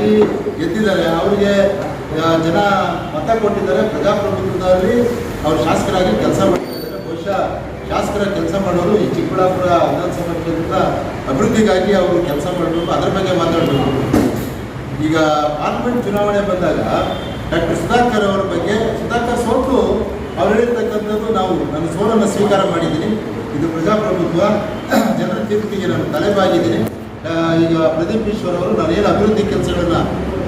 ಶಾಸಕರಾಗಿ ಗೆದ್ದಿದ್ದಾರೆ. ಅವರಿಗೆ ಜನ ಮತ ಕೊಟ್ಟಿದ್ದಾರೆ. ಪ್ರಜಾಪ್ರಭುತ್ವದಲ್ಲಿ ಅವರು ಶಾಸಕರಾಗಿ ಕೆಲಸ ಮಾಡ್ತಿದ್ದಾರೆ. ಬಹುಶಃ ಶಾಸಕರ ಕೆಲಸ ಮಾಡೋರು ಈ ಚಿಕ್ಕಬಳ್ಳಾಪುರ ವಿಧಾನಸಭಾ ಕ್ಷೇತ್ರದ ಅಭಿವೃದ್ಧಿಗಾಗಿ ಅವರು ಕೆಲಸ ಮಾಡಬೇಕು. ಅದರ ಬಗ್ಗೆ ಮಾತಾಡಬೇಕು. ಈಗ ಪಾರ್ಲಿಮೆಂಟ್ ಚುನಾವಣೆ ಬಂದಾಗ ಡಾಕ್ಟರ್ ಸುಧಾಕರ್ ಅವರ ಬಗ್ಗೆ, ಸುಧಾಕರ್ ಸೋತು. ಅವ್ರು ಹೇಳಿರ್ತಕ್ಕಂಥದ್ದು ನಾವು ನನ್ನ ಸೋಲನ್ನು ಸ್ವೀಕಾರ ಮಾಡಿದ್ದೀನಿ. ಇದು ಪ್ರಜಾಪ್ರಭುತ್ವ. ಜನರ ತೀರ್ಪಿಗೆ ನಾನು ತಲೆಬಾಗಿದ್ದೀನಿ ಈಗ ಪ್ರದೀಪ್ ಈಶ್ವರ್ ಅವರು ನಾನು ಏನು ಅಭಿವೃದ್ಧಿ ಕೆಲಸಗಳನ್ನು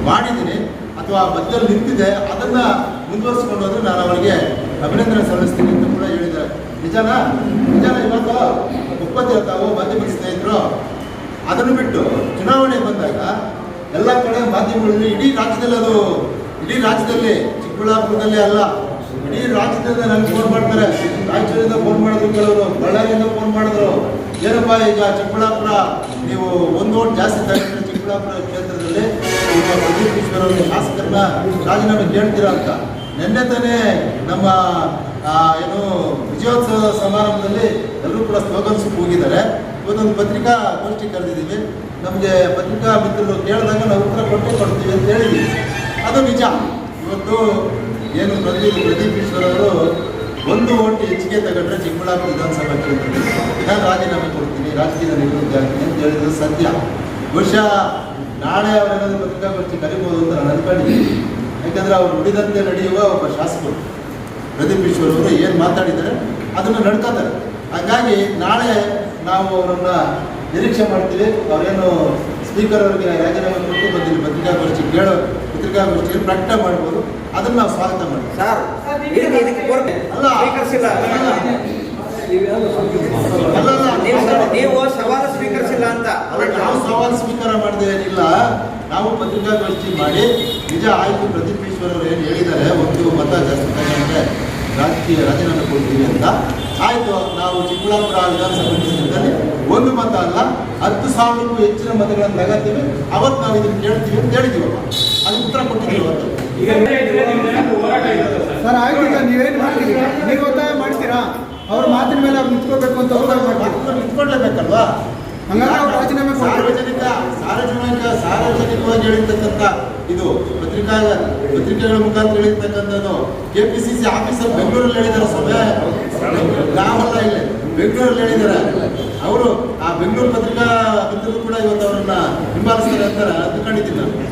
ಮಾಡಿದ್ದೀನಿ ಅಥವಾ ಮಧ್ಯದಲ್ಲಿ ನಿಂತಿದೆ, ಅದನ್ನ ಮುಂದುವರಿಸ್ಕೊಂಡು ಹೋದ್ರೆ ನಾನು ಅವರಿಗೆ ಅಭಿನಂದನೆ ಸಲ್ಲಿಸ್ತೀನಿ ಅಂತ ಕೂಡ ಹೇಳಿದ್ದಾರೆ. ನಿಜನಾ? ನಿಜಾನ ಇವತ್ತು ಒಪ್ಪತ್ತಿರ ತಾವು ಮಾಧ್ಯಮ ಸ್ನೇಹಿತರು ಅದನ್ನು ಬಿಟ್ಟು ಚುನಾವಣೆ ಬಂದಾಗ ಎಲ್ಲ ಕಡೆ ಮಾಧ್ಯಮಗಳಲ್ಲಿ ಇಡೀ ರಾಜ್ಯದಲ್ಲಿ ಅದು, ಇಡೀ ರಾಜ್ಯದಲ್ಲಿ, ಚಿಕ್ಕಬಳ್ಳಾಪುರದಲ್ಲಿ ಅಲ್ಲ, ಇಡೀ ರಾಜ್ಯದಿಂದ ನನಗೆ ಫೋನ್ ಮಾಡ್ತಾರೆ. ರಾಯಚೂರಿಂದ ಫೋನ್ ಮಾಡಿದ್ರು ಕೆಲವರು, ಬಳ್ಳಾರಿಯಿಂದ ಫೋನ್ ಮಾಡಿದ್ರು. ಏನಪ್ಪ ಈಗ ಚಿಕ್ಕಬಳ್ಳಾಪುರ ನೀವು ಒಂದು ಓಟ್ ಜಾಸ್ತಿ ತಗೊಂಡ್ರೆ ಚಿಕ್ಕಬಳ್ಳಾಪುರ ಕ್ಷೇತ್ರದಲ್ಲಿ ನಿಮ್ಮ ಪ್ರದೀಪ್ ಈಶ್ವರ್ ಶಾಸಕರನ್ನ ರಾಜೀನಾಮೆ ಕೇಳ್ತೀರಾ ಅಂತ. ನಿನ್ನೆ ತಾನೇ ನಮ್ಮ ಏನು ವಿಜಯೋತ್ಸವ ಸಮಾರಂಭದಲ್ಲಿ ಎಲ್ಲರೂ ಕೂಡ ಸ್ಲೋಗನ್ಸ್ ಹೋಗಿದ್ದಾರೆ ಇವತ್ತೊಂದು ಪತ್ರಿಕಾ ಗೋಷ್ಠಿ ಕರೆದಿದ್ದೀವಿ. ನಮಗೆ ಪತ್ರಿಕಾ ಮಿತ್ರರು ಕೇಳಿದಾಗ ನಾವು ಉತ್ತರ ಕೊಟ್ಟೇ ಕೊಡ್ತೀವಿ ಅಂತ ಹೇಳಿದ್ವಿ. ಅದು ನಿಜ. ಇವತ್ತು ಏನು ಪ್ರದೀಪ್ ಪ್ರದೀಪ್ ಈಶ್ವರ್ ಅವರು ಒಂದು ಓಟ್ ಹೆಚ್ಚಿಗೆ ತಗೊಂಡ್ರೆ ಚಿಕ್ಕಬಳ್ಳಾಪುರ ವಿಧಾನಸಭಾ ಕ್ಷೇತ್ರದಲ್ಲಿ ನಾನು ರಾಜೀನಾಮೆ ಕೊಡ್ತೀನಿ. ರಾಜಕೀಯದ ನಿವೃತ್ತಿ ಆಗ್ತೀನಿ ಹೇಳಿದ್ರೆ ಸತ್ಯ. ಬಹುಶಃ ನಾಳೆ ಅವರೇನಾದ್ರು ಪತ್ರಿಕಾಗೋಷ್ಠಿ ಕರಿಬೋದು ಅಂತ ನಾನು ಅನ್ಕೊಂಡಿದ್ದೀನಿ. ಯಾಕಂದ್ರೆ ಅವ್ರು ನುಡಿದಂತೆ ನಡೆಯುವ ಒಬ್ಬ ಶಾಸಕರು ಪ್ರದೀಪ್ ಈಶ್ವರ್ ಅವರು ಏನು ಮಾತಾಡಿದ್ದಾರೆ ಅದನ್ನು ನಡ್ಕೋತಾರೆ. ಹಾಗಾಗಿ ನಾಳೆ ನಾವು ಅವರನ್ನ ನಿರೀಕ್ಷೆ ಮಾಡ್ತೀವಿ. ಅವರೇನು ಸ್ಪೀಕರ್ ಅವರಿಗೆ ರಾಜೀನಾಮೆ ಕೊಟ್ಟು ಬಂದಿಲ್ಲಿ ಪತ್ರಿಕಾಗೋಷ್ಠಿ ಕೇಳೋ ಪತ್ರಿಕಾಗೋಷ್ಠಿಯಲ್ಲಿ ಪ್ರಕಟ ಮಾಡ್ಬೋದು. ಅದನ್ನು ನಾವು ಸ್ವಾಗತ ಮಾಡ್ತೀವಿ. ಸರ್ ಅಲ್ಲ, ಅಲ್ಲ, ನೀವು ನೀವು ಸವಾಲು ಸ್ಪೀಕರ್ಸ್ ಇಲ್ಲ ಅಂತ ಅಲ್ಲ, ನಾವು ಸ್ವೀಕಾರ ಮಾಡದೆ ಏನಿಲ್ಲ ನಾವು ಪತ್ರಿಕಾಗೋಷ್ಠಿ ಮಾಡಿ ನಿಜ ಆಯ್ತು ಪ್ರದೀಪ್ ಈಶ್ವರ್ ಅವರು ಏನು ಹೇಳಿದ್ದಾರೆ ಒಂದು ಮತ ಜಾಸ್ತಿ ರಾಜಕೀಯ ರಾಜೀನಾಮೆ ಕೊಡ್ತೀವಿ ಅಂತ. ಆಯ್ತು ನಾವು ಚಿಕ್ಕಬಳ್ಳಾಪುರ ವಿಧಾನಸಭಾ ಕ್ಷೇತ್ರದಲ್ಲಿ ಒಂದು ಮತ ಅಲ್ಲ ಹತ್ತು ಸಾವಿರಕ್ಕೂ ಹೆಚ್ಚಿನ ಮತಗಳನ್ನು ತಗೋತೀವಿ. ಅವತ್ತು ನಾವು ಇದನ್ನು ಕೇಳ್ತೀವಿ ಅಂತ ಹೇಳಿದೀವಪ್ಪ ಅದು ಉತ್ತರ ಕೊಟ್ಟಿದ್ದೀವಿ ಅವತ್ತು. ಸರ್? ಸರ್ ಆಯ್ತು ಈಗ ನೀವೇನು ಮಾಡ್ತೀರಿ? ನೀವು ಒತ್ತಾಯ ಮಾಡ್ತೀರಾ? ಅವ್ರ ಮಾತಿನ ಮೇಲೆ ಅವ್ರು ನಿಂತ್ಕೋಬೇಕು ಅಂತ ಒತ್ತಾಯ ಮಾತುಗಳು ನಿಂತ್ಕೊಳ್ಳೇಬೇಕಲ್ವಾ ಸಾರ್ವಜನಿಕ ಸಾರ್ವಜನಿಕ, ಸಾರ್ವಜನಿಕವಾಗಿ ಹೇಳಿರ್ತಕ್ಕಂಥ ಇದು ಪತ್ರಿಕಾ, ಪತ್ರಿಕೆಗಳ ಮುಖಾಂತರ ಹೇಳಿರ್ತಕ್ಕಂಥದ್ದು K P C C officer ಬೆಂಗಳೂರಲ್ಲಿ ಹೇಳಿದ್ದಾರೆ ಸಭೆ ನಾವಲ್ಲ ಇಲ್ಲಿ, ಬೆಂಗಳೂರಲ್ಲಿ ಹೇಳಿದ್ದಾರೆ ಅವರು ಆ ಬೆಂಗಳೂರು ಪತ್ರಿಕಾ ಮಿತ್ರರು ಕೂಡ ಇವತ್ತು ಅವರನ್ನ ಹಿಂಬಾಲಿಸ್ತಾರೆ ಅಂತ ಅಂದ್ಕೊಂಡಿದ್ದೀನಿ ನಾನು.